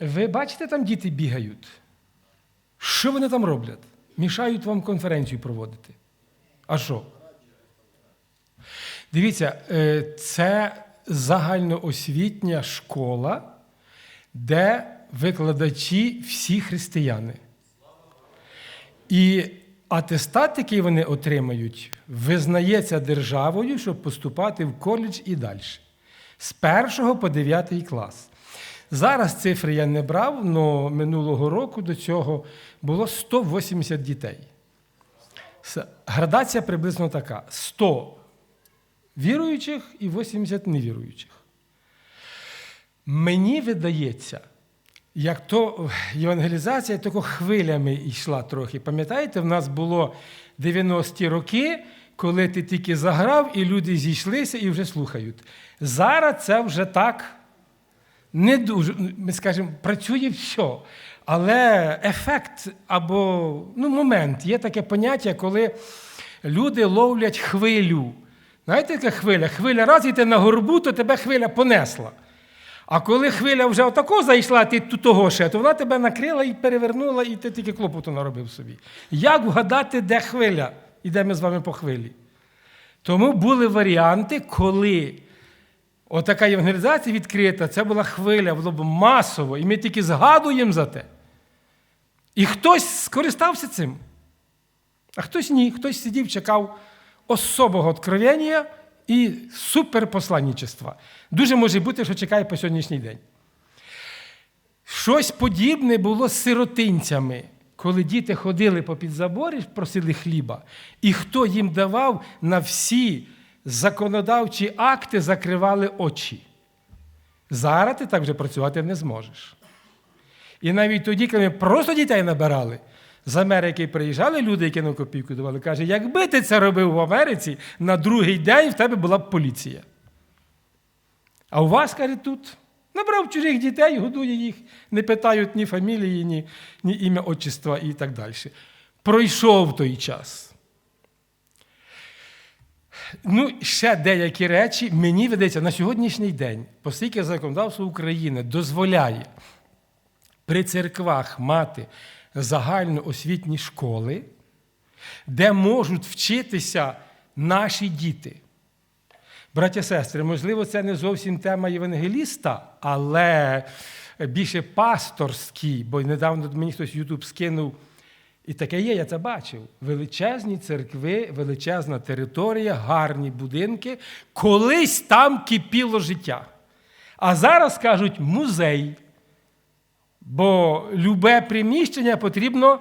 Ви бачите, там діти бігають. Що вони там роблять? Мішають вам конференцію проводити. А що? Дивіться, е, це загальноосвітня школа, де викладачі всі християни. І атестат, який вони отримають, визнається державою, щоб поступати в коледж і далі. З 1 по 9 клас. Зараз цифри я не брав, але минулого року до цього було 180 дітей. Градація приблизно така: 100 віруючих і 80 невіруючих. Мені видається, як то євангелізація тільки хвилями йшла трохи. Пам'ятаєте, в нас було 90-ті роки, коли ти тільки заграв, і люди зійшлися і вже слухають. Зараз це вже так не дуже, ми скажемо, працює все. Але ефект або ну, момент, є таке поняття, коли люди ловлять хвилю. Знаєте, яка хвиля? Хвиля раз і ти на горбу, то тебе хвиля понесла. А коли хвиля вже отако зайшла, ти того ще, то вона тебе накрила і перевернула, і ти тільки клопоту наробив собі. Як вгадати, де хвиля? І де ми з вами по хвилі? Тому були варіанти, коли отака євангелізація відкрита, це була хвиля, було б масово, і ми тільки згадуємо за те. І хтось скористався цим, а хтось ні, хтось сидів, чекав особого откровення і суперпосланничества. Дуже може бути, що чекає по сьогоднішній день. Щось подібне було з сиротинцями, коли діти ходили по підзаборі, просили хліба, і хто їм давав на всі законодавчі акти закривали очі. Зараз ти так вже працювати не зможеш. І навіть тоді, коли ми просто дітей набирали, з Америки приїжджали люди, які на копійку давали, каже, якби ти це робив в Америці, на другий день в тебе була б поліція. А у вас, каже, тут набрав чужих дітей, годує їх, не питають ні фамілії, ні, ні ім'я отчества і так далі. Пройшов той час. Ну, ще деякі речі мені видається на сьогоднішній день, оскільки законодавство України дозволяє при церквах мати загальноосвітні школи, де можуть вчитися наші діти. Браття сестри, можливо, це не зовсім тема євангеліста, але більше пасторський, бо недавно мені хтось в Ютуб скинув. І таке є, я це бачив. Величезні церкви, величезна територія, гарні будинки. Колись там кипіло життя. А зараз кажуть музей. Бо любе приміщення потрібно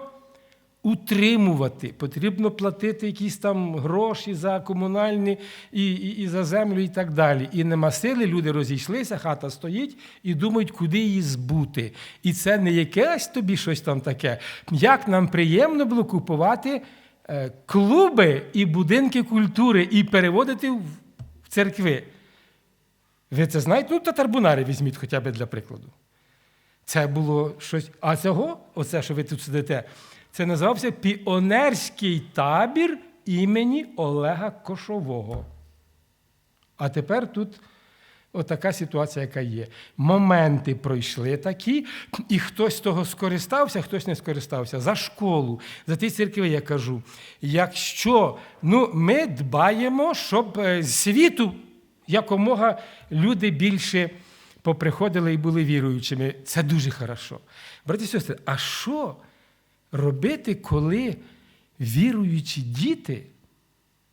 утримувати, потрібно платити якісь там гроші за комунальні і, і, і за землю, і так далі. І нема сили, люди розійшлися, хата стоїть і думають, куди її збути. І це не якесь тобі щось там таке. Як нам приємно було купувати е, клуби і будинки культури і переводити в церкви. Ви це знаєте? Ну, татарбунари візьміть хоча б для прикладу. Це було щось. А цього, оце, що ви тут сидите, це називався Піонерський табір імені Олега Кошового. А тепер тут отака ситуація, яка є. Моменти пройшли такі, і хтось того скористався, хтось не скористався. За школу, за ті церкви я кажу. Якщо ну, ми дбаємо, щоб е, світу якомога люди більше поприходили і були віруючими. Це дуже хорошо. Браті і сестри, а що робити, коли віруючі діти,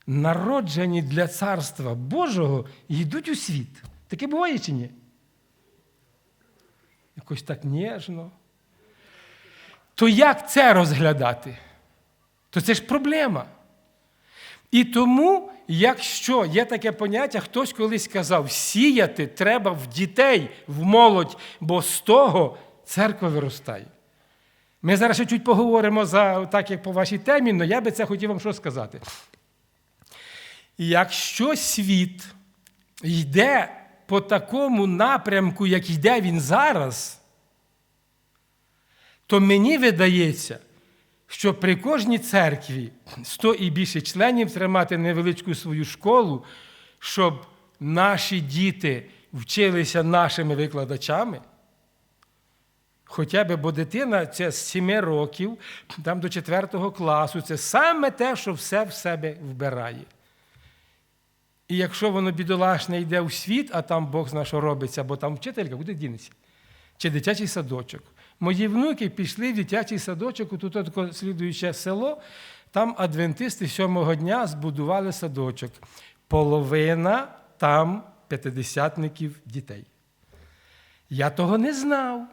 народжені для Царства Божого, йдуть у світ? Таке буває чи ні? Якось так ніжно. То як це розглядати? То це ж проблема. І тому, якщо є таке поняття, хтось колись казав, сіяти треба в дітей, в молодь, бо з того церква виростає. Ми зараз ще чуть поговоримо за, так, як по вашій темі, але я би це хотів вам що сказати. Якщо світ йде по такому напрямку, як йде він зараз, то мені видається, що при кожній церкві 100 і більше членів тримати невеличку свою школу, щоб наші діти вчилися нашими викладачами, Хоча б, бо дитина це з 7 років, там до 4 класу, це саме те, що все в себе вбирає. І якщо воно бідолашне йде у світ, а там Бог знає, що робиться, бо там вчителька, куди дінеться? Чи дитячий садочок. Мої внуки пішли в дитячий садочок, тут слідуюче село, там адвентисти сьомого дня збудували садочок. Половина там п'ятидесятників дітей. Я того не знав.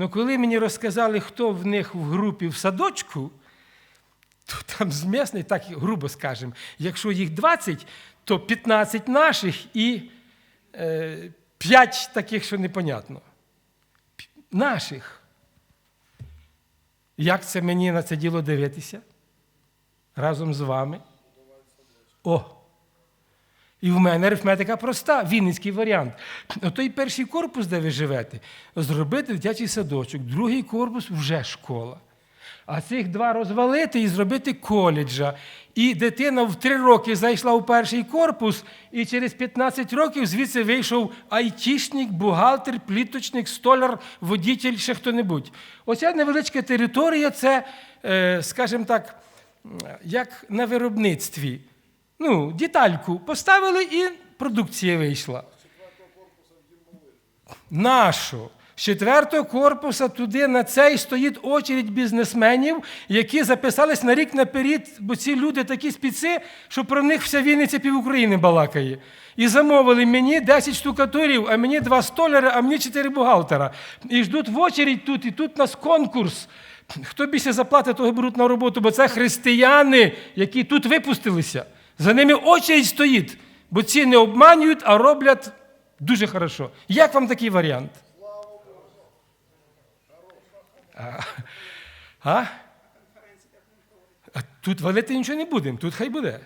Ну коли мені розказали, хто в них в групі в садочку, то там змісний, так грубо скажемо, якщо їх 20, то 15 наших і е, 5 таких, що непонятно. Наших. Як це мені на це діло дивитися? Разом з вами? О! І в мене арифметика проста, вінницький варіант. Отой перший корпус, де ви живете, зробити дитячий садочок, другий корпус вже школа. А цих два розвалити і зробити коледжа. І дитина в три роки зайшла у перший корпус, і через 15 років звідси вийшов айтішник, бухгалтер, пліточник, столяр, водітель, ще хто-небудь. Оця невеличка територія це, е, скажімо так, як на виробництві. Ну, детальку поставили і продукція вийшла. Нашу. З четвертого корпуса туди на цей стоїть очередь бізнесменів, які записались на рік наперед, бо ці люди такі спіци, що про них вся Вінниця пів України балакає. І замовили мені 10 штукатурів, а мені два столяри, а мені 4 бухгалтера. І ждуть в очередь тут, і тут у нас конкурс. Хто більше заплатить, того беруть на роботу, бо це християни, які тут випустилися. За ними очередь стоїть, бо ці не обманюють, а роблять дуже хорошо. Як вам такий варіант? А? а? Тут валити нічого не будемо, тут хай буде.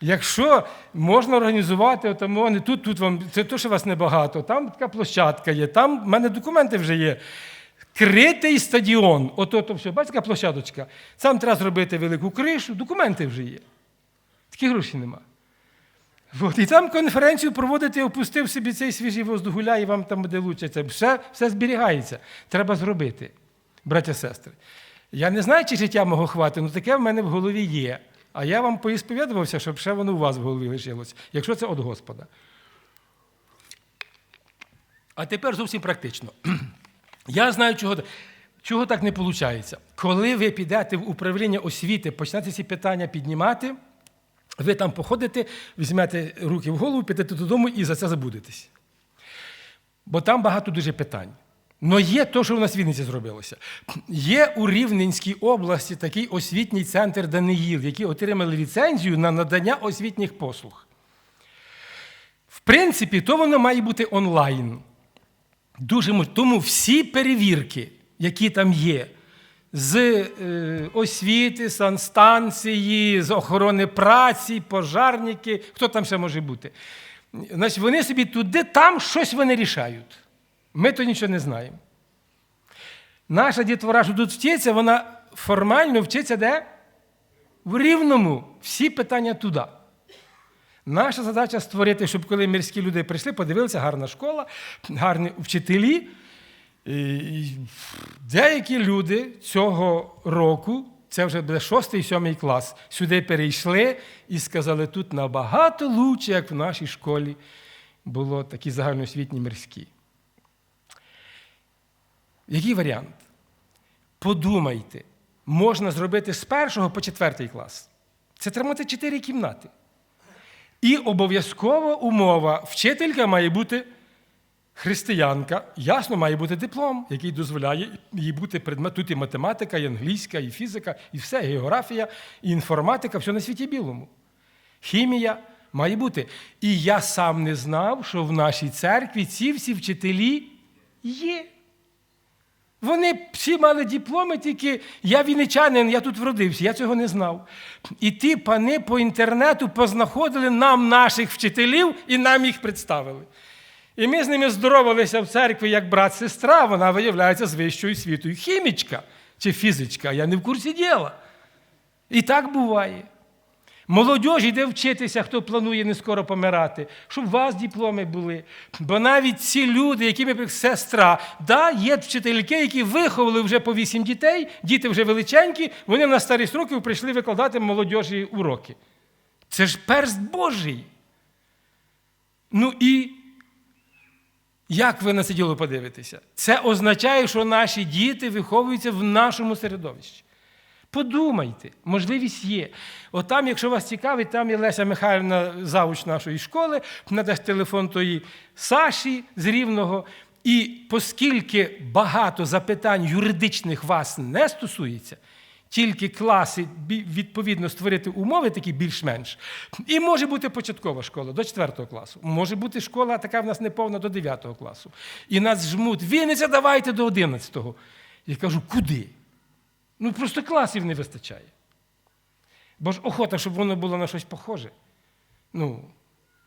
Якщо можна організувати, тому тут, тут вам це то, що вас небагато, там така площадка є, там в мене документи вже є. Критий стадіон. Ото то все, бачите, площадочка. Там треба зробити велику кришу, документи вже є. Такі гроші нема. От, і там конференцію проводити, опустив собі цей свіжий воздух гуля, і вам там буде лучше. Це все, все зберігається. Треба зробити, браття сестри. Я не знаю, чи життя мого хватить, але таке в мене в голові є. А я вам поісповідувався, щоб ще воно у вас в голові лишилось, якщо це від Господа. А тепер зовсім практично. Я знаю, чого, чого так не виходить. Коли ви підете в управління освіти, почнете ці питання піднімати, ви там походите, візьмете руки в голову, підете додому і за це забудетесь. Бо там багато дуже питань. Но є те, що у нас в Вінниці зробилося. Є у Рівненській області такий освітній центр Даниїл, які отримали ліцензію на надання освітніх послуг. В принципі, то воно має бути онлайн. Дуже Тому всі перевірки, які там є, з е, освіти, санстанції, з охорони праці, пожарники, хто там ще може бути. Значить, вони собі туди, там щось вони рішають. Ми то нічого не знаємо. Наша дітвора, що тут вчиться, вона формально вчиться де? В рівному. Всі питання туди. Наша задача створити, щоб коли мирські люди прийшли, подивилися, гарна школа, гарні вчителі. І деякі люди цього року, це вже буде шостий, сьомий клас, сюди перейшли і сказали, тут набагато лучше, як в нашій школі було такі загальноосвітні мирські. Який варіант? Подумайте, можна зробити з першого по четвертий клас. Це треба мати чотири кімнати. І обов'язкова умова: вчителька має бути християнка, ясно, має бути диплом, який дозволяє їй бути предмет. Тут і математика, і англійська, і фізика, і все, і географія, і інформатика, все на світі білому. Хімія має бути. І я сам не знав, що в нашій церкві ці всі вчителі є. Вони всі мали дипломи, тільки я вінничанин, я тут вродився, я цього не знав. І ті пани по інтернету познаходили нам наших вчителів і нам їх представили. І ми з ними здоровалися в церкві як брат-сестра, вона виявляється з вищою світою. Хімічка чи фізичка, я не в курсі діла. І так буває. Молодіж йде вчитися, хто планує не скоро помирати, щоб у вас дипломи були. Бо навіть ці люди, які ми сестра, да, є вчительки, які виховали вже по вісім дітей, діти вже величенькі, вони на старість років прийшли викладати молодіжі уроки. Це ж перст Божий. Ну і як ви на це діло подивитеся? Це означає, що наші діти виховуються в нашому середовищі. Подумайте, можливість є. От там, якщо вас цікавить, там є Леся Михайлівна, завуч нашої школи, надасть телефон тої Саші з Рівного. І оскільки багато запитань юридичних вас не стосується, тільки класи відповідно створити умови такі більш-менш. І може бути початкова школа до 4 класу. Може бути школа, така в нас неповна до 9 класу. І нас жмуть, Вінниця, давайте до 11-го. Я кажу, куди? Ну, просто класів не вистачає. Бо ж охота, щоб воно було на щось похоже. Ну,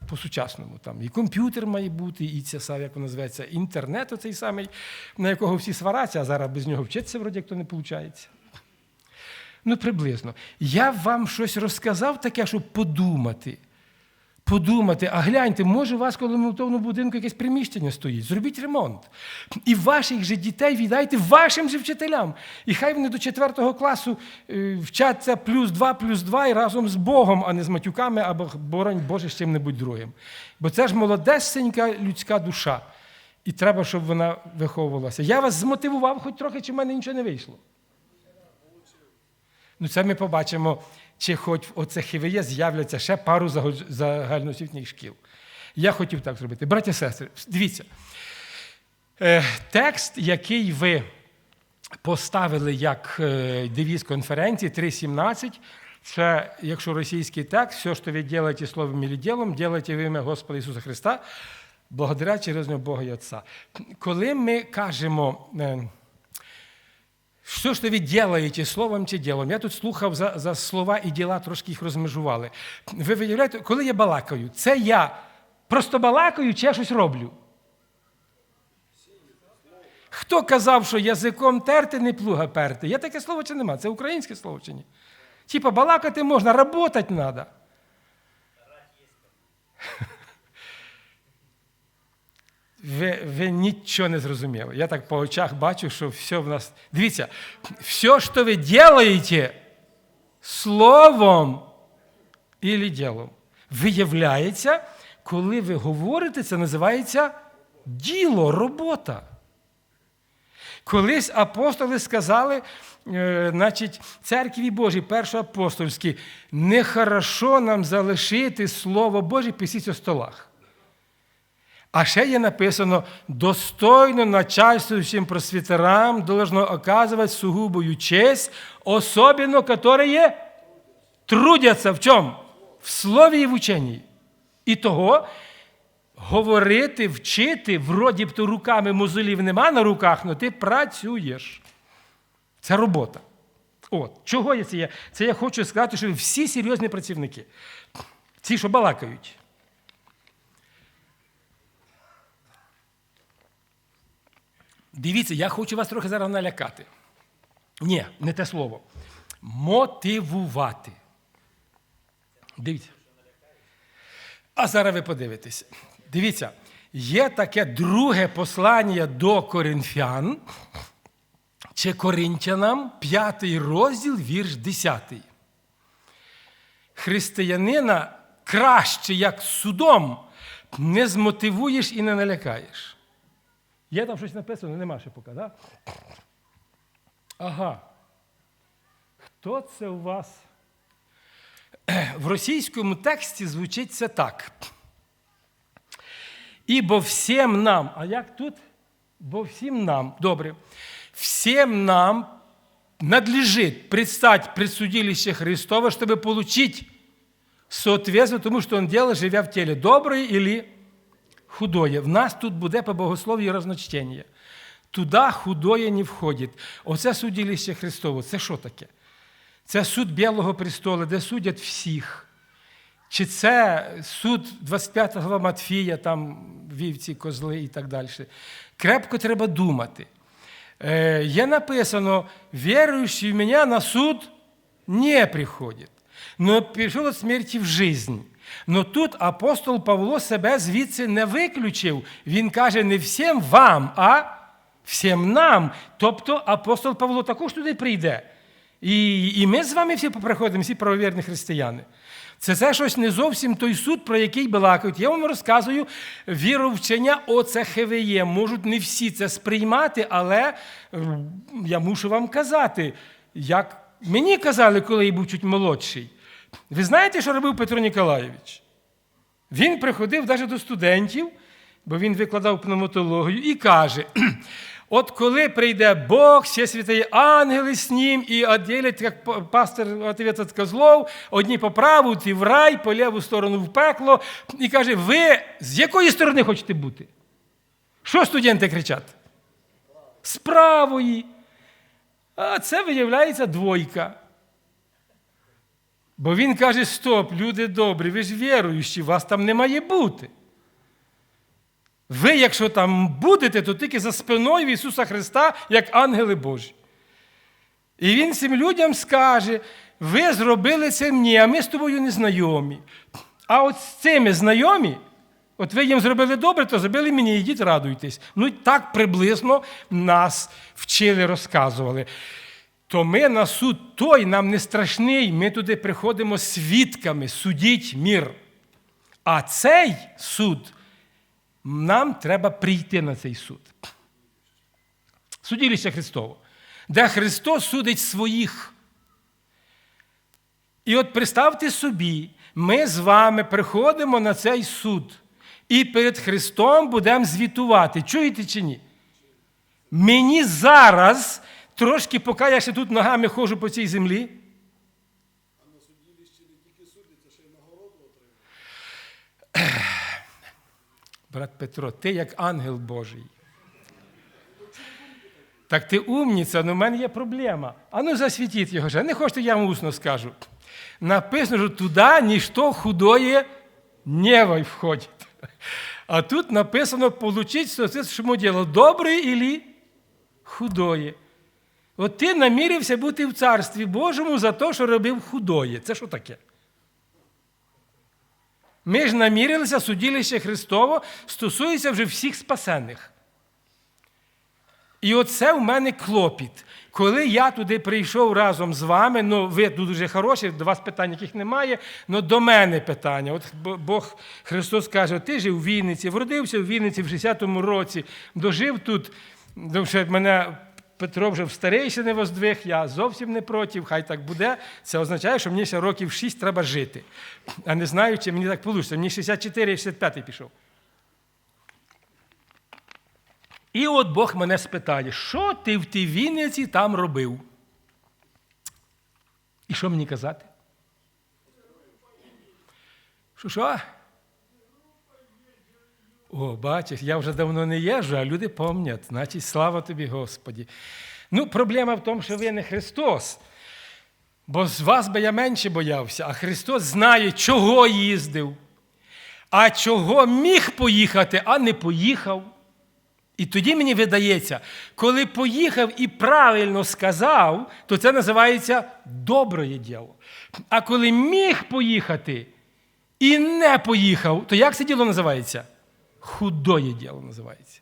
по-сучасному. Там І комп'ютер має бути, і саме, як воно називається, інтернет оцей самий, на якого всі свараться, а зараз без нього вчитися, вроді як то не виходить. Ну, приблизно. Я вам щось розказав таке, щоб подумати. Подумати, а гляньте, може у вас коли молитовному будинку якесь приміщення стоїть, зробіть ремонт. І ваших же дітей віддайте вашим же вчителям. І хай вони до 4 класу е, вчаться плюс 2, плюс 2 і разом з Богом, а не з матюками або, боронь Боже, з чим-небудь другим. Бо це ж молодесенька людська душа. І треба, щоб вона виховувалася. Я вас змотивував хоч трохи, чи в мене нічого не вийшло. Ну, це ми побачимо, чи хоч оце ХВЄ з'являться ще пару загальноосвітніх шкіл. Я хотів так зробити. Браті і сестри, дивіться. Е, текст, який ви поставили як е, девіз конференції 3.17, це, якщо російський текст, все, що ви робите словом і ділом, робите в ім'я Господа Ісуса Христа, благодаря через нього Бога і Отця. Коли ми кажемо. Е, що ви робите словом чи ділом? Я тут слухав за за слова і діла, трошки їх розмежували. Ви виявляєте, коли я балакаю, це я просто балакаю чи я щось роблю? Хто казав, що язиком терти, не плуга перти? Є таке слово чи нема? Це українське слово чи ні? Типа балакати можна, працювати треба. Ви ви нічого не зрозуміли. Я так по очах бачу, що все в нас. Дивіться, все, що ви робите словом і ділом, виявляється, коли ви говорите, це називається діло, робота. Колись апостоли сказали, е, значить, церкві Божій, першоапостольській, нехорошо нам залишити Слово Боже після столах. А ще є написано: достойно начальствующим просвітерам должно оказувати сугубою честь, особенно, которые трудяться в чому? В слові і в ученні. І того говорити, вчити, вроді б то руками мозолів нема на руках, але ти працюєш. Це робота. От, Чого є це? є? Це я хочу сказати, що всі серйозні працівники. Ці, що балакають. Дивіться, я хочу вас трохи зараз налякати. Ні, не те слово. Мотивувати. Дивіться. А зараз ви подивитеся. Дивіться, є таке друге послання до коринфян чи коринтянам, п'ятий розділ, вірш десятий. Християнина краще, як судом, не змотивуєш і не налякаєш. Є там щось написано, нема ще поки, так? Ага. Хто це у вас? В російському тексті звучить це так. Ібо всім нам, а як тут? Бо всім нам, добре, всім нам надлежит предстать пред судилище Христово, чтобы получить соответственно тому, что он делал, живя в теле, доброе или худое. В нас тут буде по богослов'ю розночтення. Туди худое не входить. Оце судилище Христово. Це що таке? Це суд Білого престолу, де судять всіх. Чи це суд 25 глава Матфія, там вівці, козли і так далі. Крепко треба думати. Е, Є написано, віруючий в мене на суд не приходить. но пішов від смерті в жизнь. Но тут апостол Павло себе звідси не виключив. Він каже не всім вам, а всім нам. Тобто апостол Павло також туди прийде. І, і ми з вами всі приходимо, всі правовірні християни. Це це щось не зовсім той суд, про який балакають. Я вам розказую віровчення ОЦХВЄ. Можуть не всі це сприймати, але е, я мушу вам казати, як мені казали, коли я був чуть молодший. Ви знаєте, що робив Петро Ніколаєвич? Він приходив навіть до студентів, бо він викладав пневмотологію, і каже: от коли прийде Бог, всі святої ангели з ним, і відділять, як пастор від козлов, одні по праву, ті в рай, по ліву сторону в пекло, і каже, ви з якої сторони хочете бути? Що студенти кричать? З правої. А це виявляється двойка. Бо він каже: стоп, люди добрі, ви ж віруючі, вас там не має бути. Ви, якщо там будете, то тільки за спиною Ісуса Христа, як ангели Божі. І Він цим людям скаже: ви зробили це мені, а ми з тобою не знайомі. А от з цими знайомі, от ви їм зробили добре, то зробили мені, ідіть, радуйтесь. Ну, так приблизно нас вчили, розказували то ми на суд той нам не страшний, ми туди приходимо свідками, судіть мір. А цей суд, нам треба прийти на цей суд. Судилище Христово, де Христос судить своїх. І от представте собі, ми з вами приходимо на цей суд і перед Христом будемо звітувати. Чуєте чи ні? Мені зараз трошки, поки я ще тут ногами ходжу по цій землі. А на судилищі не тільки судяться, ще й нагороду. Брат Петро, ти як ангел Божий. Так ти умніця, але в мене є проблема. А ну засвітіть його же. Не хочете, я вам усно скажу. Написано, що туди ніщо худоє не входить. А тут написано, получить все, що діло, добре или худоє. От ти намірився бути в Царстві Божому за те, що робив худоє. Це що таке? Ми ж намірилися, судилище Христово стосується вже всіх спасених. І оце в мене клопіт. Коли я туди прийшов разом з вами, ну ви тут дуже хороші, до вас питань яких немає, але до мене питання. От Бог Христос каже, ти жив у Вінниці, вродився в Вінниці в 60-му році, дожив тут, що мене Петро вже в старейші не воздвиг, я зовсім не проти, хай так буде. Це означає, що мені ще років 6 треба жити. А не знаю, чи мені так вийде. Мені 64 65 пішов. І от Бог мене спитає, що ти в тій Вінниці там робив? І що мені казати? Що? О, бачиш, я вже давно не їжджу, а люди пам'ятають. Значить, слава тобі, Господі. Ну, проблема в тому, що ви не Христос. Бо з вас би я менше боявся, а Христос знає, чого їздив, а чого міг поїхати, а не поїхав. І тоді мені видається, коли поїхав і правильно сказав, то це називається добре діло. А коли міг поїхати і не поїхав, то як це діло називається? Худоє діло називається.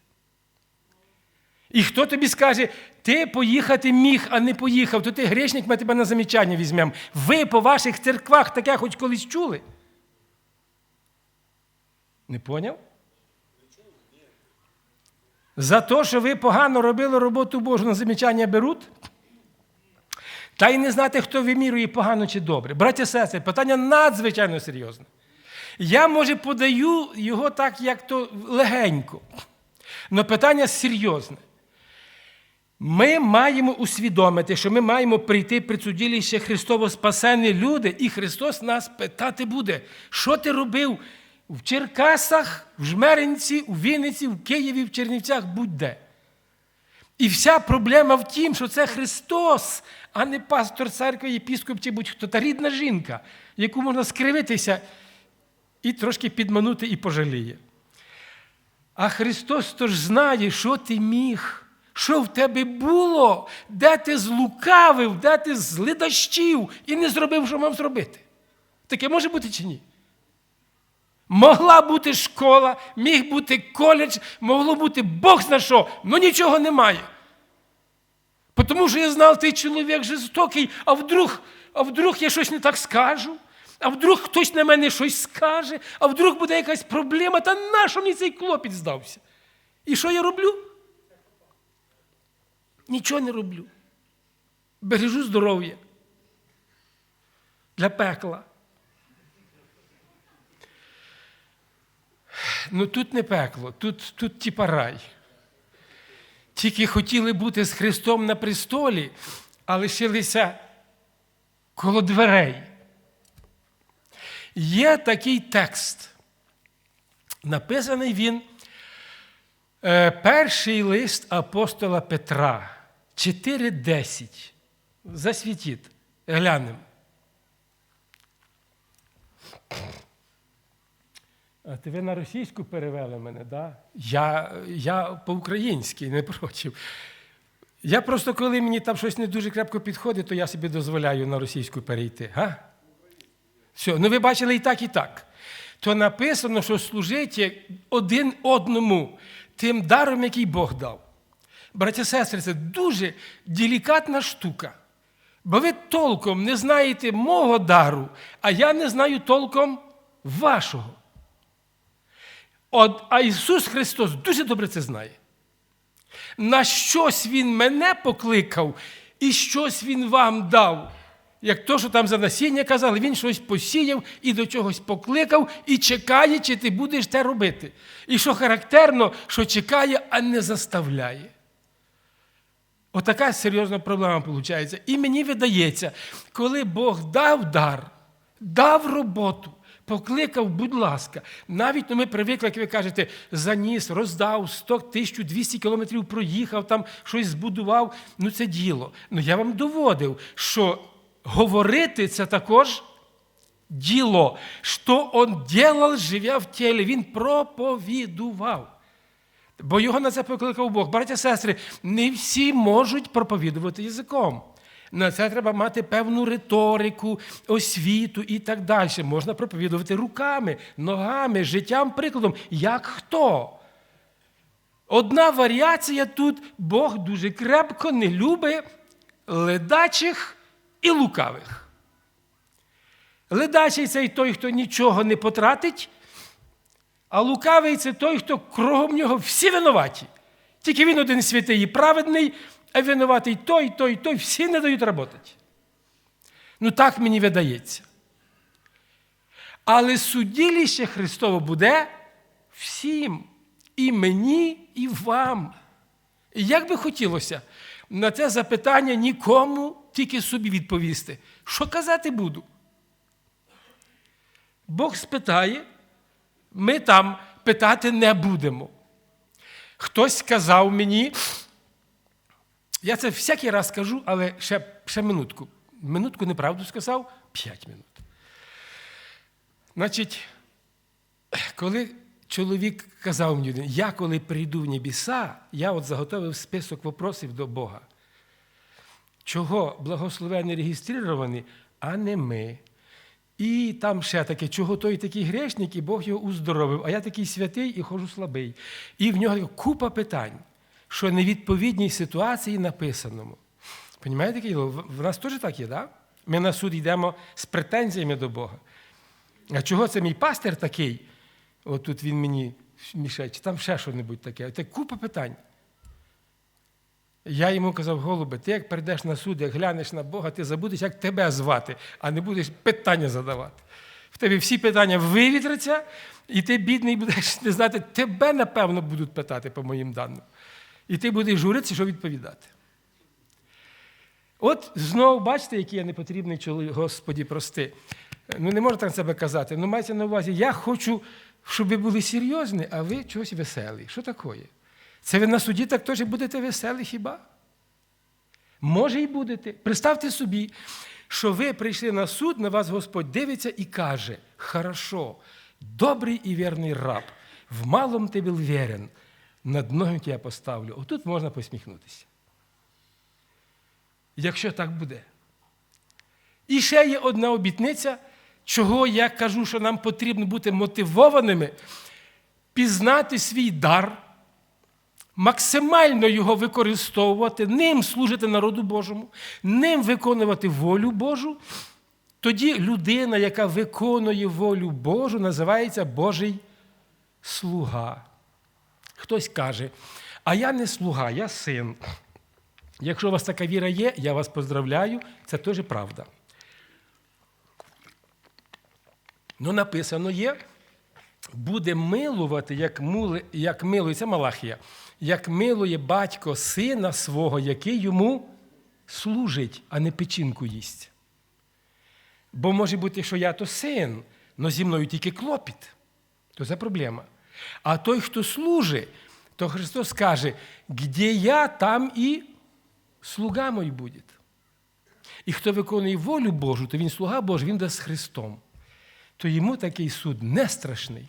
І хто тобі скаже, ти поїхати міг, а не поїхав, то ти грішник, ми тебе на замічання візьмемо. Ви по ваших церквах таке хоч колись чули? Не поняв? За те, що ви погано робили роботу Божу на замічання беруть? Та й не знати, хто вимірує погано чи добре. Браття сестри, питання надзвичайно серйозне. Я, може, подаю його так, як то легенько. Але питання серйозне. Ми маємо усвідомити, що ми маємо прийти при судилище Христово спасені люди, і Христос нас питати буде, що ти робив в Черкасах, в Жмеринці, у Вінниці, в Києві, в Чернівцях, будь-де. І вся проблема в тім, що це Христос, а не пастор церкви, єпіскоп чи будь-хто, та рідна жінка, яку можна скривитися і трошки підманути і пожаліє. А Христос тож знає, що ти міг, що в тебе було, де ти злукавив, де ти злидащив і не зробив, що мав зробити. Таке може бути чи ні? Могла бути школа, міг бути коледж, могло бути Бог зна що, але нічого немає. Тому що я знав, той чоловік жорстокий, а вдруг, а вдруг я щось не так скажу, а вдруг хтось на мене щось скаже, а вдруг буде якась проблема, та нащо мені цей клопіт здався? І що я роблю? Нічого не роблю. Бережу здоров'я для пекла. Ну тут не пекло, тут, тут типа рай. Тільки хотіли бути з Христом на престолі, а лишилися коло дверей. Є такий текст. Написаний він е, перший лист апостола Петра 4.10. Засвітіть, глянемо. А ти ви на російську перевели мене? Да? Я, я по-українськи не проти. Я просто, коли мені там щось не дуже крепко підходить, то я собі дозволяю на російську перейти. Га? Все, ну ви бачили і так, і так. То написано, що служить один одному тим даром, який Бог дав. Браття сестри, це дуже делікатна штука. Бо ви толком не знаєте мого дару, а я не знаю толком вашого. От, а Ісус Христос дуже добре це знає. На щось Він мене покликав, і щось Він вам дав. Як то, що там за насіння казали, він щось посіяв і до чогось покликав, і чекає, чи ти будеш те робити. І що характерно, що чекає, а не заставляє. Отака серйозна проблема виходить. І мені видається, коли Бог дав дар, дав роботу, покликав, будь ласка, навіть ну, ми привикли, як ви кажете, заніс, роздав 100 1200 кілометрів проїхав, там щось збудував. Ну це діло. Ну я вам доводив, що говорити це також діло, що он делал, живя в тілі. Він проповідував. Бо його на це покликав Бог. Браття сестри, не всі можуть проповідувати язиком. На це треба мати певну риторику, освіту і так далі. Можна проповідувати руками, ногами, життям, прикладом. Як хто? Одна варіація тут Бог дуже крепко не любить ледачих і лукавих. Ледачий це той, хто нічого не потратить, а лукавий це той, хто кругом нього всі винуваті. Тільки він один святий і праведний, а винуватий той, той, той, всі не дають роботи. Ну так мені видається. Але судилище Христово буде всім. І мені, і вам. І як би хотілося на це запитання нікому тільки собі відповісти. Що казати буду? Бог спитає, ми там питати не будемо. Хтось сказав мені, я це всякий раз кажу, але ще, ще минутку. Минутку неправду сказав, п'ять минут. Значить, коли чоловік казав мені, я коли прийду в небеса, я от заготовив список вопросів до Бога. Чого благословені реєстровані, а не ми. І там ще таке, чого той такий грешник, і Бог його уздоровив, а я такий святий і хожу слабий. І в нього купа питань, що невідповідній ситуації написаному. Понімаєте, Кирило? В нас теж так є, так? Ми на суд йдемо з претензіями до Бога. А чого це мій пастир такий? От тут він мені мішає, чи там ще що-небудь таке. Це купа питань. Я йому казав, голубе, ти як прийдеш на суд, як глянеш на Бога, ти забудеш, як тебе звати, а не будеш питання задавати. В тебе всі питання вивітряться, і ти, бідний, будеш не знати, тебе, напевно, будуть питати по моїм даним. І ти будеш журитися, що відповідати. От знову бачите, який я непотрібний чоловік, Господі, прости. Ну, не можу так себе казати. Ну, мається на увазі, я хочу, щоб ви були серйозні, а ви чогось веселі. Що таке? Це ви на суді так теж будете веселі хіба? Може, і будете. Представте собі, що ви прийшли на суд, на вас Господь дивиться і каже: Хорошо, добрий і вірний раб, в малом ти був вірен, над многим тебе поставлю. Отут можна посміхнутися. Якщо так буде. І ще є одна обітниця, чого я кажу, що нам потрібно бути мотивованими, пізнати свій дар, максимально його використовувати, ним служити народу Божому, ним виконувати волю Божу. Тоді людина, яка виконує волю Божу, називається Божий слуга. Хтось каже, а я не слуга, я син. Якщо у вас така віра є, я вас поздравляю, це теж правда. Ну, написано є, буде милувати, як, мули, як милує, це Малахія, як милує батько сина свого, який йому служить, а не печінку їсть. Бо може бути, що я то син, але зі мною тільки клопіт. То це проблема. А той, хто служить, то Христос каже, де я, там і слуга мой буде. І хто виконує волю Божу, то він слуга Божий, він дасть Христом. То йому такий суд не страшний.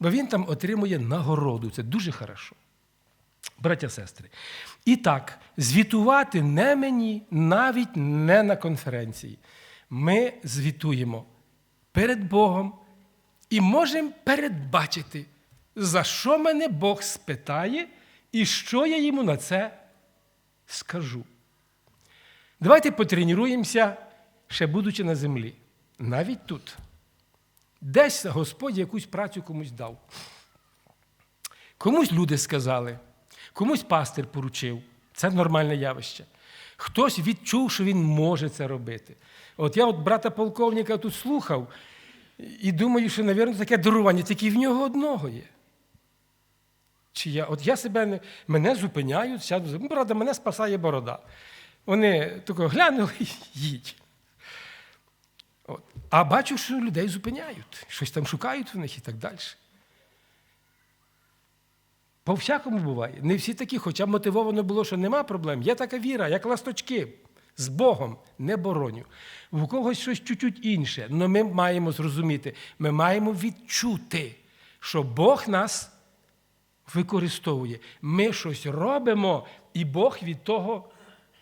Бо він там отримує нагороду. Це дуже хорошо. Браття сестри. І так, звітувати не мені, навіть не на конференції. Ми звітуємо перед Богом і можемо передбачити, за що мене Бог спитає і що я йому на це скажу. Давайте потренуємося, ще будучи на землі. Навіть тут. Десь Господь якусь працю комусь дав. Комусь люди сказали, комусь пастир поручив. Це нормальне явище. Хтось відчув, що він може це робити. От я от брата полковника тут слухав і думаю, що, мабуть, таке дарування тільки в нього одного є. Чи я, От я себе не, мене зупиняють, сяду, правда, мене спасає борода. Вони тако глянули їдь. От. А бачу, що людей зупиняють, щось там шукають в них і так далі. По всякому буває. Не всі такі, хоча мотивовано було, що нема проблем. Є така віра, як ласточки. З Богом не бороню. У когось щось чуть-чуть інше. Але ми маємо зрозуміти, ми маємо відчути, що Бог нас використовує. Ми щось робимо, і Бог від того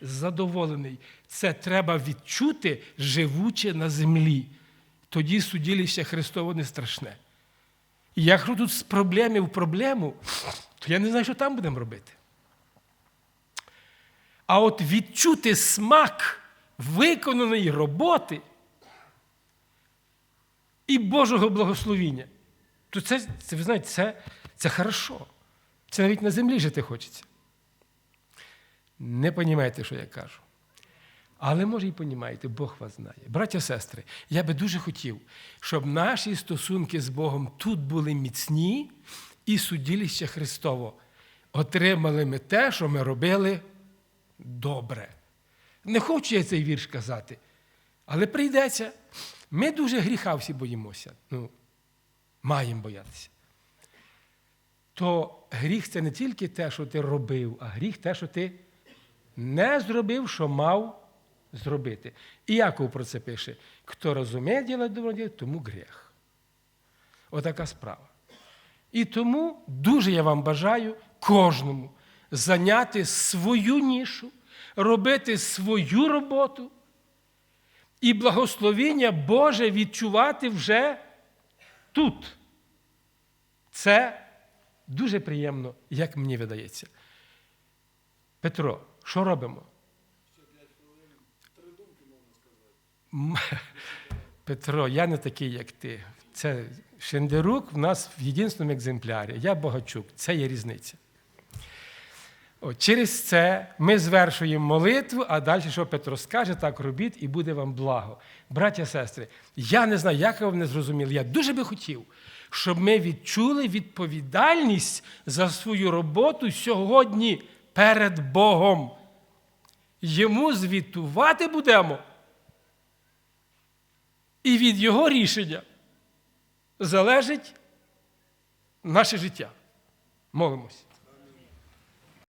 задоволений. Це треба відчути, живучи на землі. Тоді судилище Христово не страшне. І якщо тут з проблеми в проблему, то я не знаю, що там будемо робити. А от відчути смак виконаної роботи і Божого благословіння, то це, це ви знаєте, це, це хорошо. Це навіть на землі жити хочеться. Не розумієте, що я кажу. Але може і понімаєте, Бог вас знає. Браття, сестри, я би дуже хотів, щоб наші стосунки з Богом тут були міцні і судилище Христово. Отримали ми те, що ми робили добре. Не хочу я цей вірш казати, але прийдеться. Ми дуже гріха всі боїмося. Ну, маємо боятися. То гріх це не тільки те, що ти робив, а гріх те, що ти не зробив, що мав зробити. І Яков про це пише: хто розуміє діло добро, тому гріх. Отака справа. І тому дуже я вам бажаю кожному зайняти свою нішу, робити свою роботу і благословіння Боже відчувати вже тут. Це дуже приємно, як мені видається. Петро, що робимо? Петро, я не такий, як ти. Це Шендерук в нас в єдинственному екземплярі. Я Богачук. Це є різниця. От, через це ми звершуємо молитву, а далі, що Петро скаже, так робіть і буде вам благо. Браття, сестри, я не знаю, як ви не зрозуміли. Я дуже би хотів, щоб ми відчули відповідальність за свою роботу сьогодні перед Богом. Йому звітувати будемо. І від Його рішення залежить наше життя. Молимось.